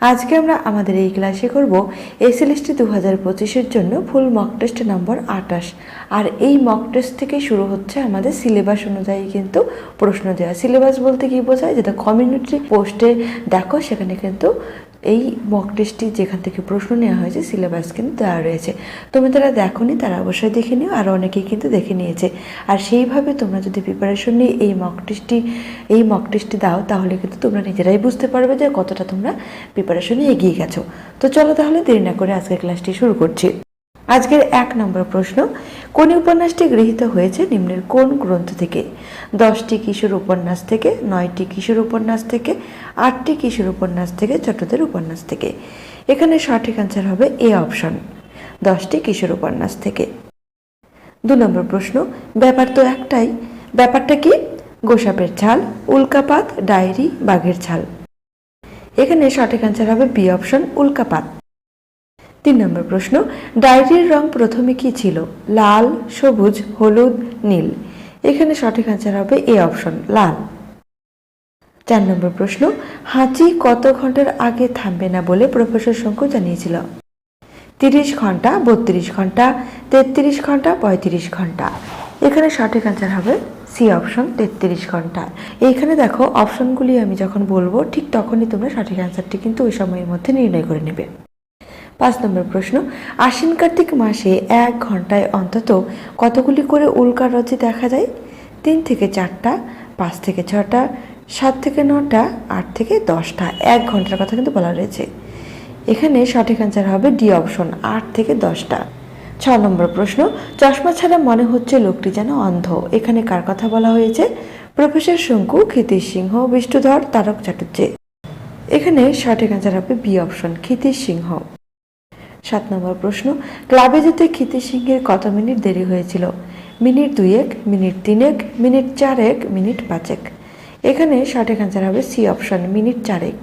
আজকে আমরা আমাদের এই ক্লাসে করব এসএলএসটি দু হাজার পঁচিশের জন্য ফুল মক টেস্ট নম্বর আটাশ আর এই মক টেস্ট থেকে শুরু হচ্ছে আমাদের সিলেবাস অনুযায়ী কিন্তু প্রশ্ন দেওয়া। সিলেবাস বলতে কি বোঝায়? যেটা কমিউনিটি পোস্টে দেখো, সেখানে কিন্তু এই মক টেস্টটি যেখান থেকে প্রশ্ন নেওয়া হয়েছে সিলেবাস কিন্তু দেওয়া রয়েছে। তুমি যারা দেখোনি, তারা অবশ্যই দেখে নিও, আর অনেকেই কিন্তু দেখে নিয়েছে। আর সেইভাবে তোমরা যদি প্রিপারেশন নিয়ে এই মক টেস্টটি এই মক টেস্টটি দাও, তাহলে কিন্তু তোমরা নিজেরাই বুঝতে পারবে যে কতটা তোমরা প্রিপারেশনে এগিয়ে গেছো। তো চলো তাহলে দেরি না করে আজকের ক্লাসটি শুরু করছি। আজকের এক নম্বর প্রশ্ন কোন উপন্যাসটি গৃহীত হয়েছে নিম্নের কোন গ্রন্থ থেকে? দশটি কিশোর উপন্যাস থেকে, নয়টি কিশোর উপন্যাস থেকে, আটটি কিশোর উপন্যাস থেকে, ছোটদের উপন্যাস থেকে। এখানে সঠিক অ্যান্সার হবে এ অপশন দশটি কিশোর উপন্যাস থেকে। দু নম্বর প্রশ্ন, ব্যাপার তো একটাই, ব্যাপারটা কি? গোসাপের ছাল, উল্কাপাত, ডায়েরি, বাঘের ছাল। এখানে সঠিক অ্যান্সার হবে বি অপশন উল্কাপাত। তিন নম্বর প্রশ্ন, ডায়েরির রং প্রথমে কি ছিল? লাল, সবুজ, হলুদ, নীল। এখানে সঠিক অ্যান্সার হবে এ অপশন, লাল। চার নম্বর প্রশ্ন, হাঁচি কত ঘণ্টার আগে থামবে না বলে প্রফেসর শঙ্কু জানিয়েছিল? তিরিশ ঘণ্টা, বত্রিশ ঘণ্টা, তেত্রিশ ঘণ্টা, পঁয়ত্রিশ ঘণ্টা। এখানে সঠিক অ্যান্সার হবে সি অপশন, তেত্রিশ ঘণ্টা। এইখানে দেখো, অপশনগুলি আমি যখন বলব, ঠিক তখনই তোমরা সঠিক অ্যান্সারটি কিন্তু ওই সময়ের মধ্যে নির্ণয় করে নেবে। পাঁচ নম্বর প্রশ্ন, আশ্বিন কার্তিক মাসে এক ঘন্টায় অন্তত কতগুলি করে উল্কা রথে দেখা যায়? তিন থেকে চারটা, পাঁচ থেকে ছটা, সাত থেকে নটা, আট থেকে দশটা। এক ঘণ্টার কথা কিন্তু বলা রয়েছে। এখানে সঠিক অ্যান্সার হবে ডি অপশন, আট থেকে দশটা। ছ নম্বর প্রশ্ন, চশমা ছাড়া মনে হচ্ছে লোকটি যেন অন্ধ। এখানে কার কথা বলা হয়েছে? প্রফেসর শঙ্কু, ক্ষিতিশ সিংহ, বিষ্ণুধর, তারক চাটুর্যে এখানে সঠিক অ্যান্সার হবে বি অপশন, ক্ষিতিশ সিংহ। সাত নম্বর প্রশ্ন, ক্লাবে যেতে ক্ষিতি সিংহের কত মিনিট দেরি হয়েছিল? মিনিট দুয়েক, মিনিট তিনেক, মিনিট চারেক, মিনিট পাঁচেক। এখানে সঠিক অ্যান্সার হবে সি অপশন, মিনিট চারেক।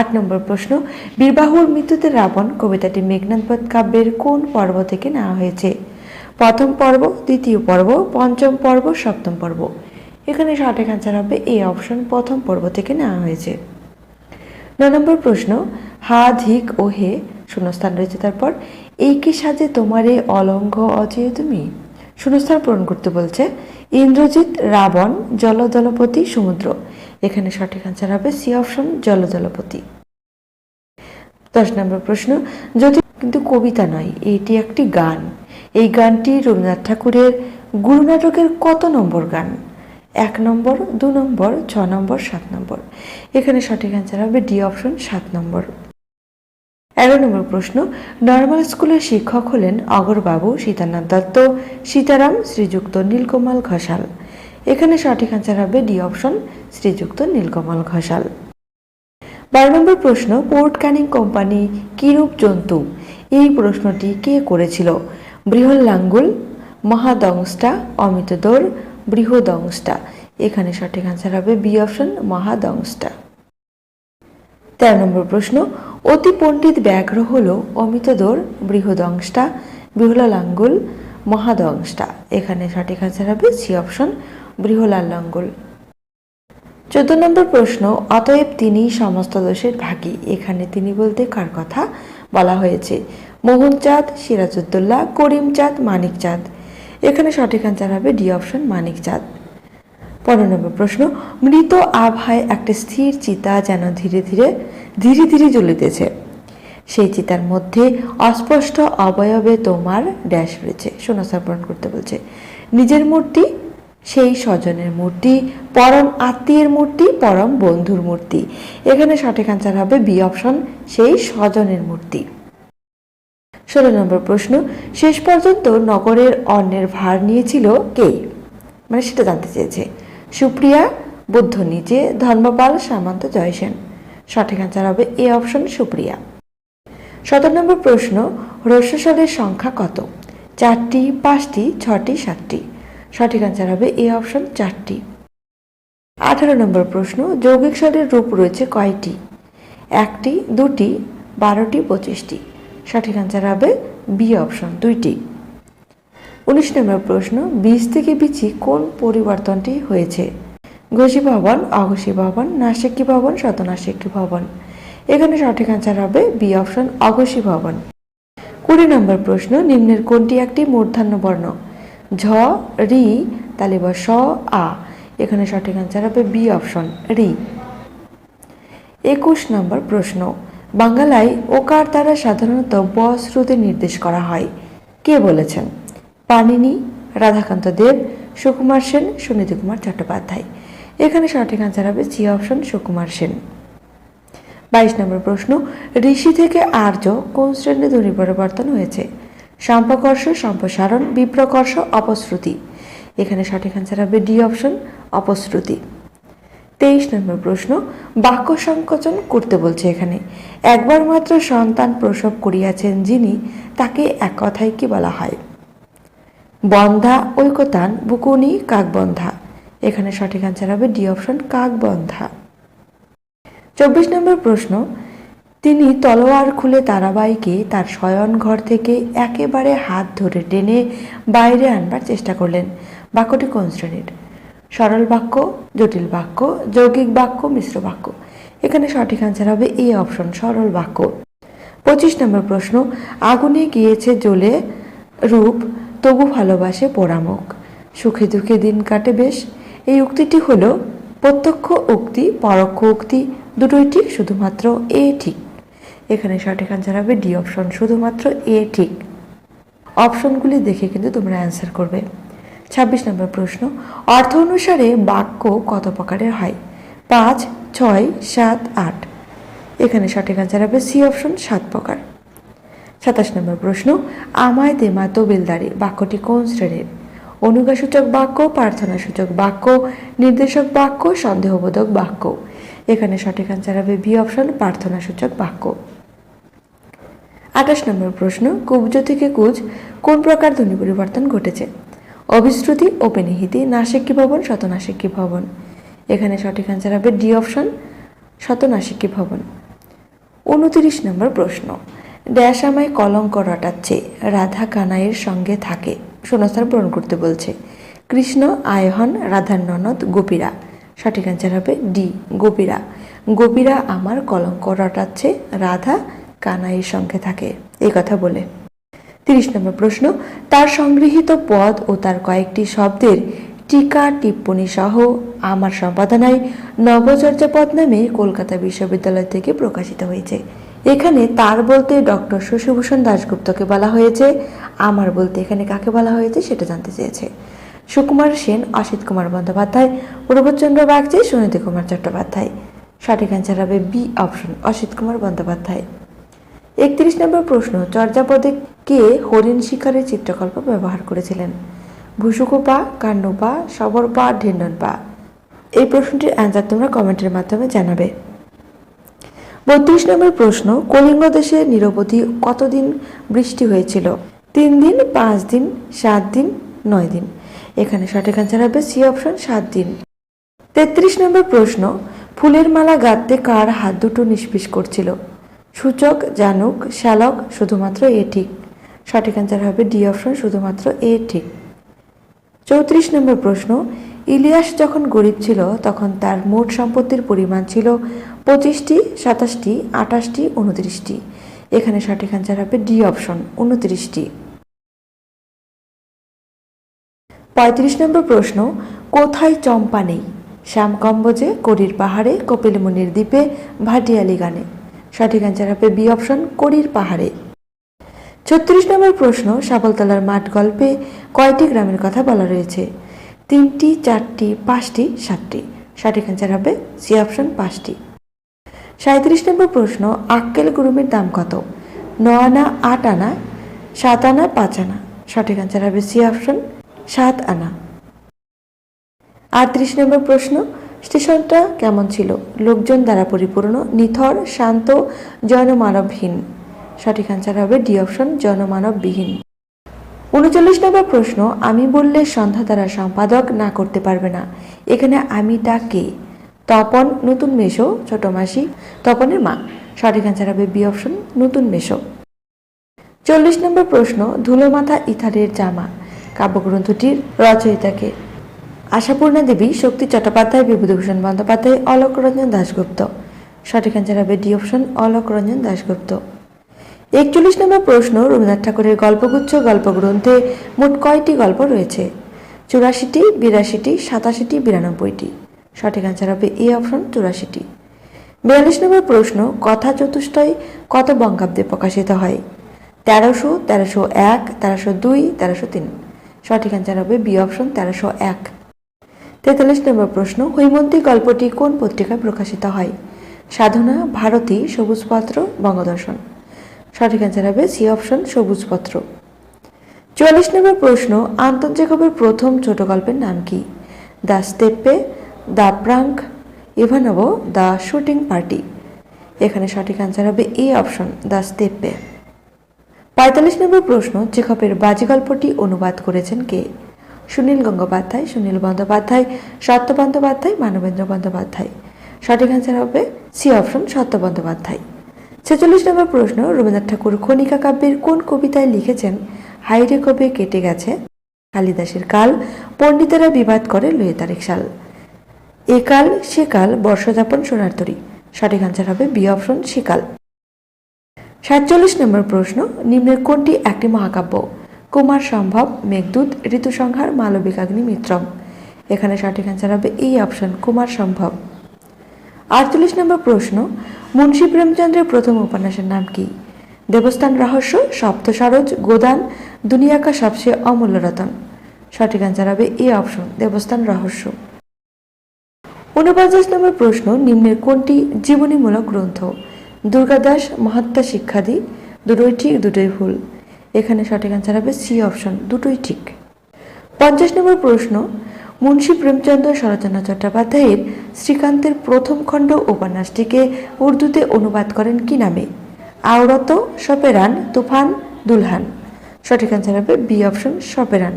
আট নম্বর প্রশ্ন বীরবাহুর মৃত্যুতে রাবণ কবিতাটি মেঘনাথবধ কাব্যের কোন পর্ব থেকে নেওয়া হয়েছে? প্রথম পর্ব, দ্বিতীয় পর্ব, পঞ্চম পর্ব, সপ্তম পর্ব। এখানে সঠিক অ্যান্সার হবে এ অপশন, প্রথম পর্ব থেকে নেওয়া হয়েছে। ন নম্বর প্রশ্ন হা ধিক ও হে শূন্যস্থান রয়েছে তারপর এই কি সাজে তোমারে অলঙ্ঘ অজেয় তুমি? শূন্যস্থান পূরণ করতে বলছে, ইন্দ্রজিৎ রাবণ জলদলপতি সমুদ্র। এখানে সঠিক আনসার হবে সি অপশন জলদলপতি। দশ নম্বর প্রশ্ন যদি কিন্তু কবিতা নয়, এটি একটি গান। এই গানটি রবীন্দ্রনাথ ঠাকুরের গুরু নাটকের কত নম্বর গান? এক নম্বর, দু নম্বর, ছ নম্বর, সাত নম্বর। এখানে সঠিক অ্যান্সার হবে ডি অপশন সাত নম্বর। এগারো নম্বর প্রশ্ন নর্মাল স্কুলের শিক্ষক হলেন অগরবাবু সীতানাথ দত্ত, সীতারাম শ্রীযুক্ত নীলকমল ঘোষাল। এখানে সঠিক অ্যান্সার হবে ডি অপশন শ্রীযুক্ত নীলকমল ঘোষাল। বারো নম্বর প্রশ্ন পোর্ট ক্যানিং কোম্পানি কিরূপ জন্তু? এই প্রশ্নটি কে করেছিল? বৃহল্লাঙ্গুল মহাদংস্টা অমিতদোর বৃহদংস্টা এখানে সঠিক অ্যান্সার হবে বি অপশন মহাদংস্টা তেরো নম্বর প্রশ্ন অতি পণ্ডিত ব্যাঘ্র হল অমিতদোর, বৃহদংষ্টা বৃহলাঙ্গুল মহাদংষ্টা। এখানে সঠিক আনসার হবে সি অপশন বৃহলাঙ্গুল চোদ্দ নম্বর প্রশ্ন, অতএব তিনি সমস্ত দোষের ভাগী। এখানে তিনি বলতে কার কথা? বলা হয়েছে, মোহনচাঁদ, সিরাজউদ্দৌলা, করিমচাঁদ, মানিকচাঁদ। এখানে সঠিক আনসার হবে ডি অপশন মানিকচাঁদ। পনেরো নম্বর প্রশ্ন, মৃত আভায় একটা স্থির চিতা যেন ধীরে ধীরে ধীরে ধীরে জ্বলিতেছে। সেই চিতার মধ্যে অস্পষ্ট অবয়বে তোমার ড্যাশ রয়েছে শূন্যস্থান পূরণ করতে বলছে। নিজের মূর্তি, সেই স্বজনের মূর্তি, পরম আত্মীয়ের মূর্তি, পরম বন্ধুর মূর্তি। এখানে সঠিক আনসার হবে বি অপশন সেই স্বজনের মূর্তি। ষোলো নম্বর প্রশ্ন, শেষ পর্যন্ত নগরের অন্যের ভার নিয়েছিল কে? মানে সেটা জানতে চেয়েছে। সুপ্রিয়া, বুদ্ধ নিজে, ধর্মপাল সামন্ত জয়সেন। সঠিক আনসার হবে এ অপশন সুপ্রিয়া। সতেরো নম্বর প্রশ্ন রস্যসালের সংখ্যা কত? চারটি, পাঁচটি, ছটি, সাতটি। সঠিক আনসার হবে এ অপশন চারটি। আঠারো নম্বর প্রশ্ন, যৌগিক স্বরের রূপ রয়েছে কয়টি? একটি, দুটি, বারোটি, পঁচিশটি। সঠিক আনসার হবে বি অপশন দুইটি। উনিশ নম্বর প্রশ্ন, বীজ থেকে বিচি কোন পরিবর্তনটি হয়েছে? ঘোষী ভবন, অঘোষী ভবন, নাসিকি ভবন, শতনাসিকি ভবন। এখানে সঠিক আনসার হবে বি অপশন অঘোষী ভবন। কুড়ি নম্বর প্রশ্ন, নিম্নের কোনটি একটি মূর্ধন্য বর্ণ? ঝ, রি তালিব স, আ। এখানে সঠিক আনসার হবে বি অপশন রি। একুশ নম্বর প্রশ্ন বাংলায় ওকার দ্বারা সাধারণত ব শ্রুতি নির্দেশ করা হয়। কে বলেছেন? পানিনি রাধাকান্ত দেব, সুকুমার সেন, সুনীতি কুমার চট্টোপাধ্যায়। এখানে সঠিক আনসার হবে সি অপশন সুকুমার সেন। বাইশ নম্বর প্রশ্ন, ঋষি থেকে আর্য কোন শ্রেণি ধ্বনি পরিবর্তন হয়েছে? সম্পকর্ষ, সম্প্রসারণ, বিপ্রকর্ষ, অপশ্রুতি। এখানে সঠিক আনসার হবে ডি অপশন, অপশ্রুতি। তেইশ নম্বর প্রশ্ন, বাক্য সংকোচন করতে বলছে এখানে। একবার মাত্র সন্তান প্রসব করিয়াছেন যিনি, তাকে এক কথায় কি বলা হয়? বন্ধা, ঐকতান, বুকুনি, কাকবন্ধা। এখানে সঠিক আনসার হবে ডি অপশন কাকবন্ধা। চব্বিশ নম্বর প্রশ্ন, তিনি তলোয়ার খুলে তারাবাইকে তার শয়ন ঘর থেকে একেবারে হাত ধরে টেনে বাইরে আনবার চেষ্টা করলেন। বাক্যটি কোন শ্রেণির? সরল বাক্য, জটিল বাক্য, যৌগিক বাক্য, মিশ্র বাক্য। এখানে সঠিক আনসার হবে এই অপশন সরল বাক্য। পঁচিশ নম্বর প্রশ্ন, আগুনে গিয়েছে জ্বলে রূপ, তবু ভালোবাসে পোড়ামুখ। সুখে দুঃখে দিন কাটে বেশ এই উক্তিটি হল প্রত্যক্ষ উক্তি, পরোক্ষ উক্তি, দুটোই ঠিক, শুধুমাত্র এ ঠিক। এখানে সঠিক আনসার হবে ডি অপশন, শুধুমাত্র এ ঠিক। অপশনগুলি দেখে কিন্তু তোমরা অ্যান্সার করবে। ছাব্বিশ নম্বর প্রশ্ন, অর্থ অনুসারে বাক্য কত প্রকারের হয়? পাঁচ, ছয়, সাত, আট। এখানে সঠিক আনসার হবে সি অপশন, সাত প্রকার। সাতাশ নম্বর প্রশ্ন, আমায় দেমা তবিলদারি, বাক্যটি কোন শ্রেণির? অনুগাসূচক বাক্য, প্রার্থনাসূচক বাক্য, নির্দেশক বাক্য, সন্দেহবোধক বাক্য। এখানে সঠিক আনসার হবে বি অপশন প্রার্থনাসূচক বাক্য। আঠাশ নম্বর প্রশ্ন, কুব্জ থেকে কুজ কোন প্রকার ধ্বনি পরিবর্তন ঘটেছে? অভিশ্রুতি ওপেনিহিতি নাসিকি ভবন শতনাসিকি ভবন। এখানে সঠিক আনসার হবে ডি অপশন শতনাসিকি ভবন। উনতিরিশ নম্বর প্রশ্ন, ড্যাশ আমায় কলঙ্ক রটাচ্ছে, রাধা কানাইয়ের সঙ্গে থাকে। শূন্যস্থান পূরণ করতে বলছে। কৃষ্ণ, আয়হন, রাধার ননদ, গোপীরা। সঠিক অ্যান্সার হবে ডি, গোপীরা। গোপীরা আমার কলঙ্ক রটাচ্ছে, রাধা কানাইয়ের সঙ্গে থাকে। এই কথা বলে। তিরিশ নম্বর প্রশ্ন, তার সংগৃহীত পদ ও তার কয়েকটি শব্দের টিকা, টিপ্পনী সহ আমার সম্পাদনায় নবচর্যা পদ নামে কলকাতা বিশ্ববিদ্যালয় থেকে প্রকাশিত হয়েছে। এখানে তার বলতে ডক্টর শশীভূষণ দাশগুপ্তকে বলা হয়েছে, আমার বলতে এখানে কাকে বলা হয়েছে সেটা জানতে চেয়েছে। সুকুমার সেন, অসিত কুমার বন্দ্যোপাধ্যায় প্রবোধচন্দ্র বাগচি, সুনীতি কুমার চট্টোপাধ্যায়। সঠিক অ্যান্সার হবে বি অপশন অসিত কুমার বন্দ্যোপাধ্যায়। একত্রিশ নম্বর প্রশ্ন, চর্যাপদে কে হরিণ শিকারের চিত্রকল্প ব্যবহার করেছিলেন? ভুসুকোপা কান্নপা সবরপা, ঢেন্ডনপা? এই প্রশ্নটির অ্যান্সার তোমরা কমেন্টের মাধ্যমে জানাবে। বত্রিশ নম্বর প্রশ্ন, কলিঙ্গ দেশে নিরবধি কতদিন বৃষ্টি হয়েছিল? তিন দিন, পাঁচ দিন, সাত দিন, নয় দিন। এখানে সঠিক অ্যান্সার হবে সি অপশন সাত দিন। তেত্রিশ নম্বর প্রশ্ন, ফুলের মালা গাঁথতে কার হাত দুটো নিষ্পিস করছিল? সূচক, জানুক, শ্যালক, শুধুমাত্র এ ঠিক। সঠিক অ্যান্সার হবে ডি অপশন শুধুমাত্র এ ঠিক। চৌত্রিশ নম্বর প্রশ্ন, ইলিয়াস যখন গরিব ছিল, তখন তার মোট সম্পত্তির পরিমাণ ছিল পঁচিশটি, সাতাশটি, আঠাশটি, উনত্রিশটি। এখানে সঠিক অ্যান্সার হবে ডি অপশন উনত্রিশটি। পঁয়ত্রিশ নম্বর প্রশ্ন, কোথায় চম্পা নেই? শ্যামকম্বজে করির পাহাড়ে কপিলমুনির দ্বীপে, ভাটিয়ালি গানে। সঠিক অ্যান্সার হবে বি অপশন করির পাহাড়ে। ছত্রিশ নম্বর প্রশ্ন সাবলতলার মাঠ গল্পে কয়টি গ্রামের কথা বলা রয়েছে? তিনটি, চারটি, পাঁচটি, সাতটি। সঠিক অ্যান্সার হবে সি অপশন পাঁচটি। সাঁত্রিশ নম্বর প্রশ্ন, আক্কেল গুরুমের দাম কত? ন আনা, আট আনা, সাত আনা, পাঁচ আনা। সঠিক অ্যান্সার হবে সি অপশন সাত আনা। আটত্রিশ নম্বর প্রশ্ন, স্টেশনটা কেমন ছিল? লোকজন দ্বারা পরিপূর্ণ, নিথর, শান্ত, জনমানবহীন। সঠিক অ্যান্সার হবে ডি অপশন জনমানববিহীন। উনচল্লিশ নম্বর প্রশ্ন, আমি বললে সন্ধ্যা দ্বারা সম্পাদক না করতে পারবে না। এখানে আমিটা কে? তপন, নতুন মেশো ছোট মাসি, তপনের মা। সঠিক অ্যান্সার হবে বি অপশন নতুন মেশো চল্লিশ নম্বর প্রশ্ন ধুলো মাথা ইথারের জামা। কাব্যগ্রন্থটির রচয়িতাকে। আশাপূর্ণা দেবী, শক্তি চট্টোপাধ্যায়, বিভূতিভূষণ বন্দ্যোপাধ্যায়, অলোক রঞ্জন দাশগুপ্ত। সঠিক অ্যান্সার হবে ডি অপশন অলোক রঞ্জন দাশগুপ্ত। একচল্লিশ নম্বর প্রশ্ন, রবীন্দ্রনাথ ঠাকুরের গল্পগুচ্ছ, গল্পগ্রন্থে মোট কয়টি গল্প রয়েছে? চুরাশিটি, বিরাশিটি, সাতাশিটি, বিরানব্বইটি। সঠিক অ্যান্সার হবে এ অপশন চুরাশিটি। বিয়াল্লিশ নম্বর প্রশ্ন, কথা চতুষ্টয় কত বঙ্গাব্দে প্রকাশিত হয়? তেরোশো তেরোশো এক, তেরোশো দুই, তেরোশো তিন। সঠিক অ্যান্সার হবে বি অপশন তেরোশো এক। তেতাল্লিশ নম্বর প্রশ্ন, হৈমন্তী গল্পটি কোন পত্রিকায় প্রকাশিত হয়? সাধনা, ভারতী সবুজপত্র বঙ্গদর্শন। সঠিক অ্যান্সার হবে সি অপশন সবুজপত্র চুয়াল্লিশ নম্বর প্রশ্ন আন্তর্জাতিকের প্রথম ছোট গল্পের নাম কি? The steppe the prank Ivanov, the shooting party. এখানে সঠিক অ্যান্সার হবে এ অপশন, দ্য স্টেপে। পঁয়তাল্লিশ নম্বর প্রশ্ন চেখপের বাজি গল্পটি অনুবাদ করেছেন কে? সুনীল গঙ্গোপাধ্যায়, সুনীল বন্দ্যোপাধ্যায়, সত্য বন্দ্যোপাধ্যায়, মানবেন্দ্র বন্দ্যোপাধ্যায়। সঠিক অ্যান্সার হবে সি অপশন, সত্য বন্দ্যোপাধ্যায়। ছেচল্লিশ নম্বর প্রশ্ন, রবীন্দ্রনাথ ঠাকুর খনিকা কাব্যের কোন কবিতায় লিখেছেন? হাইরে কবে কেটে গেছে? কালিদাসের কাল, পণ্ডিতেরা বিবাদ করে লয়ে তারিখ সাল। এ কাল, সে কাল, বর্ষযাপন সোনার তরী। সঠিক অ্যান্সার হবে বি অপশন সেকাল সাতচল্লিশ নম্বর প্রশ্ন, নিম্নের কোনটি একটি মহাকাব্য? কুমার সম্ভব, মেঘদূত, ঋতুসংহার মালবিকাগ্নি মিত্রম। এখানে সঠিক অ্যান্সার হবে এই অপশন, কুমার সম্ভব। আটচল্লিশ নম্বর প্রশ্ন, মুন্সী প্রেমচন্দ্রের প্রথম উপন্যাসের নাম কি? দেবস্থান রহস্য, সপ্ত সরোজ, গোদান, দুনিয়া কা সবচেয়ে অমূল্য রতন। সঠিক অ্যান্সার হবে এ অপশন, দেবস্থান রহস্য। ঊনপঞ্চাশ নম্বর প্রশ্ন, নিম্নের কোনটি জীবনীমূলক গ্রন্থ? দুর্গাদাস মহাত্মা শিক্ষাদি, দুটোই ঠিক, দুটোই ভুল। এখানে সঠিক অ্যান্সার হবে সি অপশন দুটোই ঠিক। পঞ্চাশ নম্বর প্রশ্ন, মুন্সী প্রেমচন্দ্র শরৎচন্দ্র চট্টোপাধ্যায়ের শ্রীকান্তের প্রথম খণ্ড উপন্যাসটিকে উর্দুতে অনুবাদ করেন কি নামে? আওরত সপেরান তুফান, দুলহান। সঠিক অ্যান্সার হবে বি অপশন সপেরান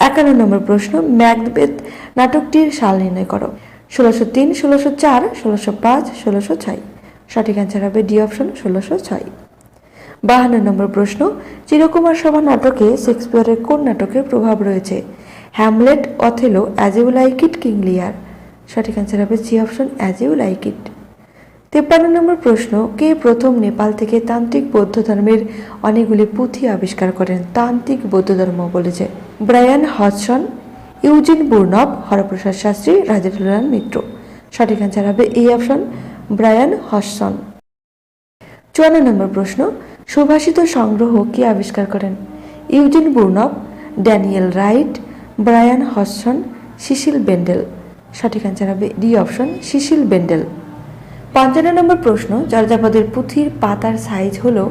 একান্ন নম্বর প্রশ্ন, ম্যাকবেথ নাটকটির সাল নির্ণয় করো। ষোলোশো তিন, ষোলোশো চার, ষোলোশো পাঁচ, ষোলোশো ছয়। সঠিক অ্যান্সার হবে ডি অপশন ষোলোশো ছয়। বাহান্ন নম্বর প্রশ্ন, চিরকুমার সভা নাটকে শেক্সপিয়রের কোন নাটকের প্রভাব রয়েছে? Hamlet, Othello, as you like it, King Lear. সঠিক অ্যান্সার হবে C option, as you like it. তেপ্পান্ন নম্বর প্রশ্ন, কে প্রথম নেপাল থেকে তান্ত্রিক বৌদ্ধ ধর্মের অনেকগুলি পুঁথি আবিষ্কার করেন? তান্ত্রিক বৌদ্ধ ধর্ম বলেছে। Brian Hodgson Eugene Burnouf, Haraprasad Shastri Rajendralal Mitra. সঠিক অ্যান্সার হবে এই অপশন ব্রায়ান হজসন চুয়ান্ন নম্বর প্রশ্ন, সুভাষিত সংগ্রহ কে আবিষ্কার করেন? Eugene Burnouf, Daniel Wright, Brian Hodgson Cecil Bendall. সঠিক অ্যান্সার হবে ডি অপশন শিশিল বেন্ডেল। পঞ্চান্ন নম্বর প্রশ্ন চর্যাপদের পুঁথির পাতার সাইজ হলো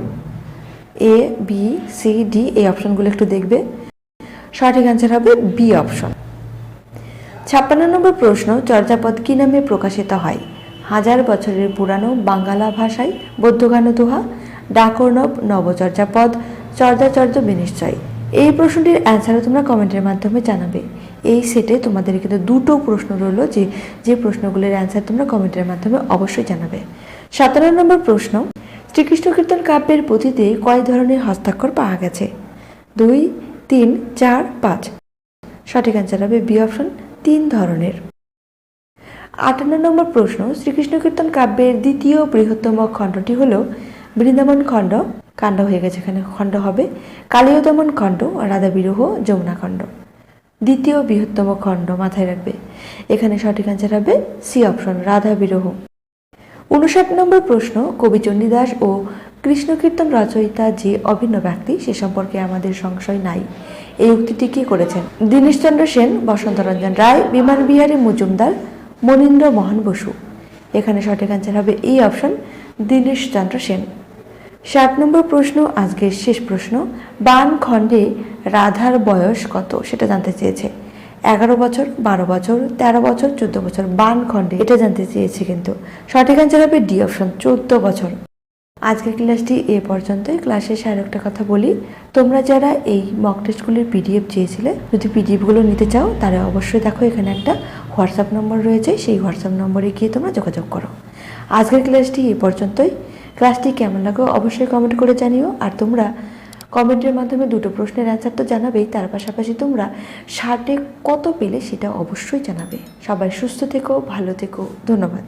এ বি সি ডি এই অপশনগুলো একটু দেখবে। সঠিক অ্যান্সার হবে বি অপশন ছাপ্পান্ন নম্বর প্রশ্ন, চর্যাপদ কি নামে প্রকাশিত হয়? হাজার বছরের পুরানো বাঙ্গালা ভাষায় বৌদ্ধগান দোহা ডাকর্ণব নবচর্যাপদ, চর্যাচর্য বিনিশ্চয়। এই প্রশ্নটির অ্যান্সারও তোমরা কমেন্টের মাধ্যমে জানাবে। এই সেটে তোমাদের কিন্তু দুটো প্রশ্ন রইল যে যে প্রশ্নগুলির অ্যান্সার তোমরা কমেন্টের মাধ্যমে অবশ্যই জানাবে। সাতান্ন নম্বর প্রশ্ন, শ্রীকৃষ্ণ কীর্তন কাব্যের পুঁথিতে কয় ধরনের হস্তাক্ষর পাওয়া গেছে? দুই তিন, চার, পাঁচ। সঠিক অ্যান্সার হবে বি অপশন তিন ধরনের। আটান্ন নম্বর প্রশ্ন, শ্রীকৃষ্ণ কীর্তন কাব্যের দ্বিতীয় বৃহত্তম খণ্ডটি হল বৃন্দাবন খণ্ড। কাণ্ড হয়ে গেছে এখানে, খণ্ড হবে কালীয়দমন খণ্ড, রাধা বিরহ, যমুনা খণ্ড। দ্বিতীয় বৃহত্তম খণ্ড মাথায় রাখবে। এখানে সঠিক অ্যান্সার হবে সি অপশন, রাধা বিরহ। উনষাট নম্বর প্রশ্ন, কবি চণ্ডীদাস ও কৃষ্ণ কীর্তন রচয়িতা যে অভিন্ন ব্যক্তি, সে সম্পর্কে আমাদের সংশয় নাই। এই উক্তিটি কি করেছেন? দীনেশচন্দ্র সেন, বসন্তরঞ্জন রায়, বিমান বিহারী মজুমদার, মনীন্দ্র মোহন বসু। এখানে সঠিক অ্যান্সার হবে এই অপশন দীনেশচন্দ্র সেন। ষাট নম্বর প্রশ্ন, আজকের শেষ প্রশ্ন বান খণ্ডে রাধার বয়স কত? সেটা জানতে চেয়েছে। এগারো বছর, বারো বছর, তেরো বছর, চোদ্দ বছর, বান খণ্ডে। এটা জানতে চেয়েছে কিন্তু। সঠিক অ্যান্সার হবে ডি অপশন চোদ্দ বছর। আজকের ক্লাসটি এ পর্যন্তই। ক্লাসের আর একটা কথা বলি। তোমরা যারা এই মক টেস্টগুলির পিডিএফ চেয়েছিলে, যদি পিডিএফগুলো নিতে চাও, তারা অবশ্যই দেখো এখানে একটা হোয়াটসঅ্যাপ নম্বর রয়েছে। সেই হোয়াটসঅ্যাপ নম্বরে গিয়ে তোমরা যোগাযোগ করো। আজকের ক্লাসটি এ পর্যন্তই। ক্লাসটি কেমন লাগো অবশ্যই কমেন্ট করে জানিও। আর তোমরা কমেন্টের মাধ্যমে দুটো প্রশ্নের অ্যান্সার তো জানাবেই, তার পাশাপাশি তোমরা ষাটে কত পেলে সেটা অবশ্যই জানাবে। সবাই সুস্থ থেকো, ভালো থেকো, ধন্যবাদ।